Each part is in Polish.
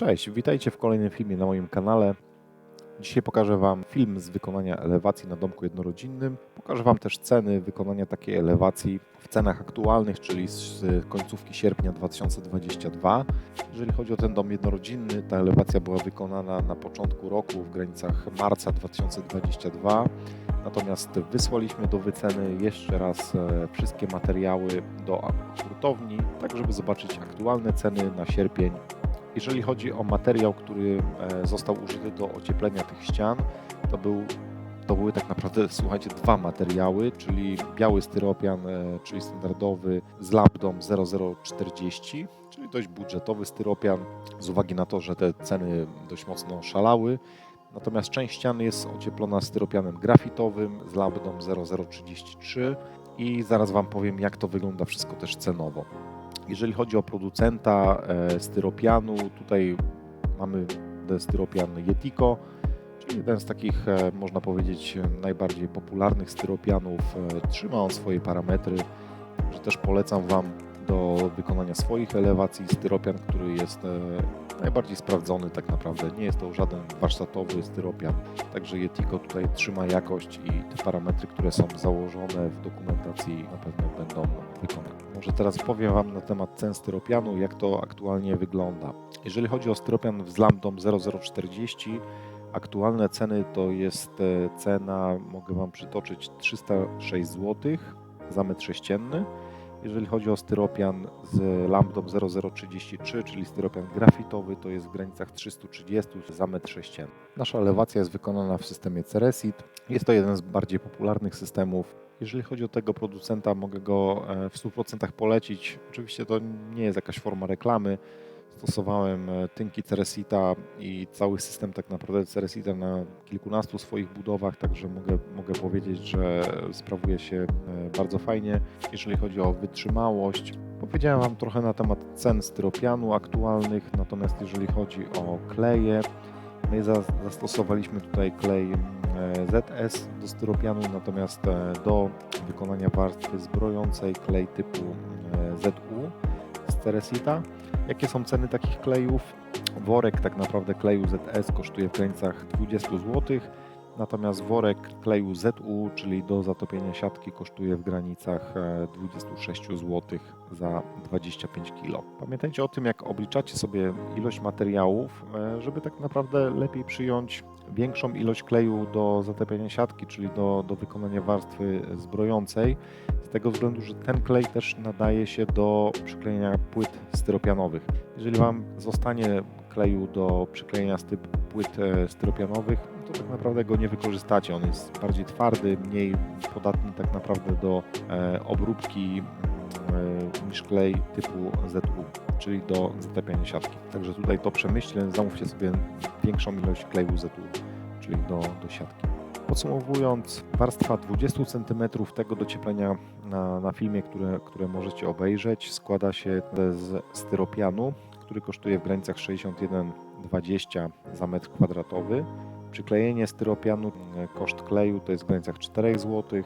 Cześć, witajcie w kolejnym filmie na moim kanale. Dzisiaj pokażę Wam film z wykonania elewacji na domku jednorodzinnym. Pokażę Wam też ceny wykonania takiej elewacji w cenach aktualnych, czyli z końcówki sierpnia 2022. Jeżeli chodzi o ten dom jednorodzinny, ta elewacja była wykonana na początku roku w granicach marca 2022. Natomiast wysłaliśmy do wyceny jeszcze raz e, wszystkie materiały do hurtowni, tak żeby zobaczyć aktualne ceny na sierpień jeżeli chodzi o materiał, który e, został użyty do ocieplenia tych ścian, to, był, to były tak naprawdę, słuchajcie, dwa materiały, czyli biały styropian, e, czyli standardowy z lambdą 0040, czyli dość budżetowy styropian, z uwagi na to, że te ceny dość mocno szalały. Natomiast część ściany jest ocieplona styropianem grafitowym z lambdą 0033 i zaraz Wam powiem, jak to wygląda wszystko też cenowo. Jeżeli chodzi o producenta e, styropianu, tutaj mamy styropian Yetico, czyli jeden z takich, e, można powiedzieć, najbardziej popularnych styropianów. E, trzyma on swoje parametry, że też polecam Wam do wykonania swoich elewacji. Styropian, który jest najbardziej sprawdzony tak naprawdę. Nie jest to żaden warsztatowy styropian. Także Yetico tutaj trzyma jakość i te parametry, które są założone w dokumentacji na pewno będą wykonane. Może teraz powiem Wam na temat cen styropianu, jak to aktualnie wygląda. Jeżeli chodzi o styropian z lambdą 0040, aktualne ceny to jest e, cena, mogę Wam przytoczyć, 306 zł za metr sześcienny. Jeżeli chodzi o styropian z lambdą 0033, czyli styropian grafitowy, to jest w granicach 330 za metr sześcienny. Nasza elewacja jest wykonana w systemie Ceresit. Jest to jeden z bardziej popularnych systemów jeżeli chodzi o tego producenta, mogę go e, w 100% polecić. Oczywiście to nie jest jakaś forma reklamy. Stosowałem e, tynki Ceresita i cały system tak naprawdę Ceresita na kilkunastu swoich budowach, także mogę, mogę powiedzieć, że sprawuje się e, bardzo fajnie. Jeżeli chodzi o wytrzymałość, powiedziałem Wam trochę na temat cen styropianu aktualnych, natomiast jeżeli chodzi o kleje, my zastosowaliśmy tutaj klej ZS do styropianu, natomiast e, do wykonania warstwy zbrojącej klej typu e, ZU Ceresita. Jakie są ceny takich klejów? Worek tak naprawdę kleju ZS kosztuje w granicach 20 zł Natomiast worek kleju ZU, czyli do zatopienia siatki, kosztuje w granicach 26 e, zł za 25 kg. Pamiętajcie o tym, jak obliczacie sobie ilość materiałów, e, żeby tak naprawdę lepiej przyjąć większą ilość kleju do zatapiania siatki, czyli do, do wykonania warstwy zbrojącej, z tego względu, że ten klej też nadaje się do przyklejenia płyt styropianowych. Jeżeli Wam zostanie kleju do przyklejenia styp płyt e, styropianowych, to tak naprawdę go nie wykorzystacie. On jest bardziej twardy, mniej podatny tak naprawdę do e, obróbki e, niż klej typu ZU, czyli do zatapiania siatki. Także tutaj to przemyślę, zamówcie sobie większą ilość kleju ZU, czyli do, do siatki. Podsumowując, warstwa 20 cm tego docieplenia na, na filmie, które, które możecie obejrzeć, składa się z styropianu, który kosztuje w granicach 61,20 za metr kwadratowy. Przyklejenie styropianu, e, koszt kleju to jest w granicach 4 zł.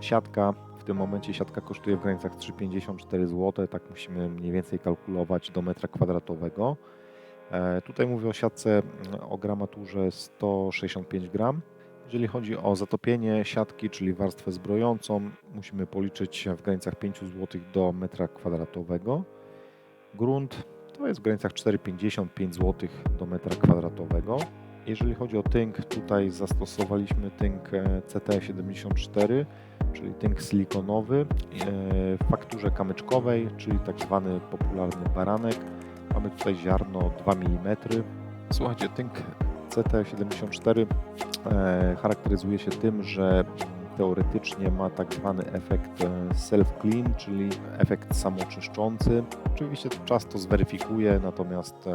Siatka, w tym momencie siatka kosztuje w granicach 3,54 zł, tak musimy mniej więcej kalkulować do metra kwadratowego. E, tutaj mówię o siatce o gramaturze 165 gram. Jeżeli chodzi o zatopienie siatki, czyli warstwę zbrojącą, musimy policzyć w granicach 5 zł do metra kwadratowego. Grunt to jest w granicach 4,55 zł do metra kwadratowego. Jeżeli chodzi o tynk, tutaj zastosowaliśmy tynk e, CT74, czyli tynk silikonowy e, w fakturze kamyczkowej, czyli tak zwany popularny baranek. Mamy tutaj ziarno 2 mm. Słuchajcie, tynk CT74 e, charakteryzuje się tym, że teoretycznie ma tak zwany efekt self-clean, czyli efekt samoczyszczący. Oczywiście czas to zweryfikuje, natomiast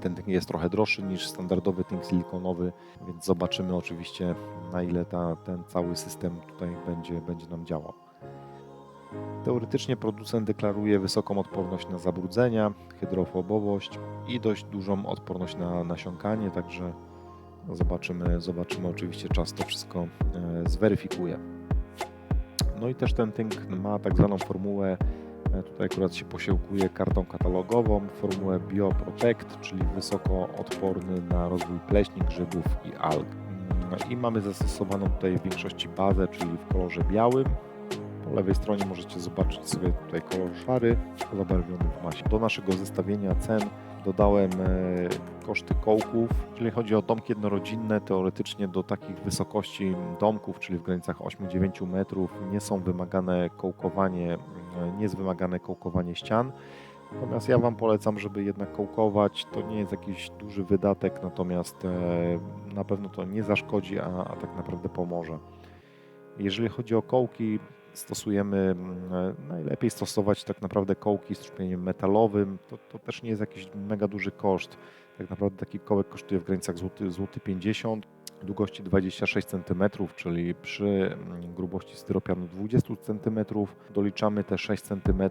ten tynk jest trochę droższy niż standardowy tynk silikonowy, więc zobaczymy oczywiście na ile ta, ten cały system tutaj będzie, będzie nam działał. Teoretycznie producent deklaruje wysoką odporność na zabrudzenia, hydrofobowość i dość dużą odporność na nasiąkanie, także zobaczymy, zobaczymy oczywiście czas to wszystko e, zweryfikuje. No i też ten tynk ma tak zwaną formułę E, Tutaj akurat się posiłkuje kartą katalogową, formułę BioProtect, czyli wysoko odporny na rozwój pleśni, grzybów i alg. Mm, I mamy zastosowaną tutaj w większości bazę, czyli w kolorze białym. Po lewej stronie możecie zobaczyć sobie tutaj kolor szary, zabarwiony w masie. Do naszego zestawienia cen dodałem e, koszty kołków. Jeżeli chodzi o domki jednorodzinne, teoretycznie do takich wysokości domków, czyli w granicach 8-9 metrów, nie są wymagane kołkowanie, e, nie jest wymagane kołkowanie ścian. Natomiast ja Wam polecam, żeby jednak kołkować. To nie jest jakiś duży wydatek, natomiast e, na pewno to nie zaszkodzi, a, a tak naprawdę pomoże. Jeżeli chodzi o kołki, stosujemy, mm, e, najlepiej stosować tak naprawdę kołki z trzpieniem metalowym. To, to też nie jest jakiś mega duży koszt. Tak naprawdę taki kołek kosztuje w granicach złoty, złoty 50, długości 26 cm, czyli przy mm, grubości styropianu 20 cm doliczamy te 6 cm, e,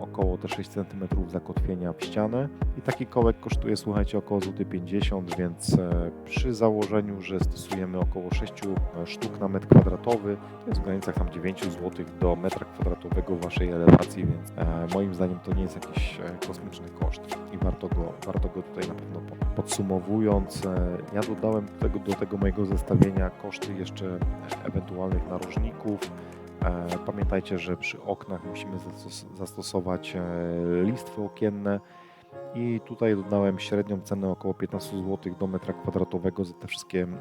około te 6 cm zakotwienia w ścianę. I taki kołek kosztuje, słuchajcie, około złoty 50, więc e, przy założeniu, że stosujemy około 6 sztuk na metr kwadratowy, to jest w granicach tam 9 zł do metra kwadratowego waszej elewacji, więc e, moim zdaniem to nie jest jakiś e, kosmiczny koszt i warto go, warto go tutaj na pewno po- podsumowując, e, ja dodałem do tego, do tego mojego zestawienia koszty jeszcze e, ewentualnych narożników. E, Pamiętajcie, że przy oknach musimy zastos- zastosować e, listwy okienne i tutaj dodałem średnią cenę około 15 zł do metra kwadratowego za te wszystkie mm,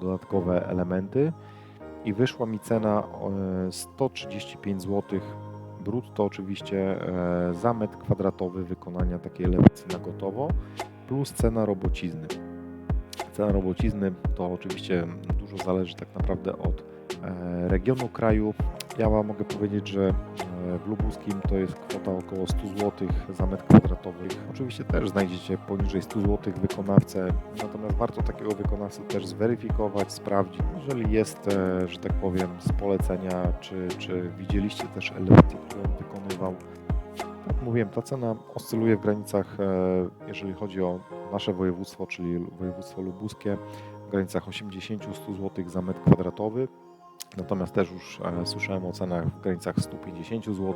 dodatkowe elementy i wyszła mi cena e, 135 zł brutto oczywiście e, za metr kwadratowy wykonania takiej elewacji na gotowo plus cena robocizny. Cena robocizny to oczywiście dużo zależy tak naprawdę od e, regionu kraju. Ja Wam mogę powiedzieć, że e, w Lubuskim to jest kwota około 100 zł za metr kwadratowy. Oczywiście też znajdziecie poniżej 100 zł wykonawcę, natomiast warto takiego wykonawcę też zweryfikować, sprawdzić. Jeżeli jest, e, że tak powiem, z polecenia, czy, czy widzieliście też elewację, którą on wykonywał, mówiłem, ta cena oscyluje w granicach, e, jeżeli chodzi o nasze województwo, czyli województwo lubuskie, w granicach 80-100 zł za metr kwadratowy. Natomiast też już e, słyszałem o cenach w granicach 150 zł.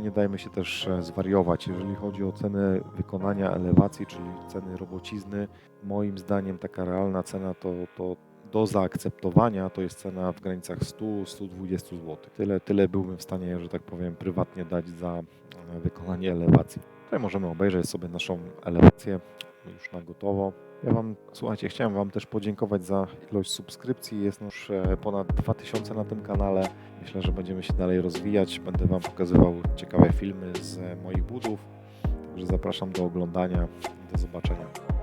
Nie dajmy się też e, zwariować. Jeżeli chodzi o cenę wykonania elewacji, czyli ceny robocizny, moim zdaniem taka realna cena to, to do zaakceptowania to jest cena w granicach 100-120 zł. Tyle, tyle byłbym w stanie, że tak powiem, prywatnie dać za e, wykonanie elewacji. Tutaj możemy obejrzeć sobie naszą elewację już na gotowo. Ja Wam, słuchajcie, chciałem Wam też podziękować za ilość subskrypcji. Jest już e, ponad 2000 na tym kanale. Myślę, że będziemy się dalej rozwijać. Będę Wam pokazywał ciekawe filmy z e, moich budów. Także zapraszam do oglądania. Do zobaczenia.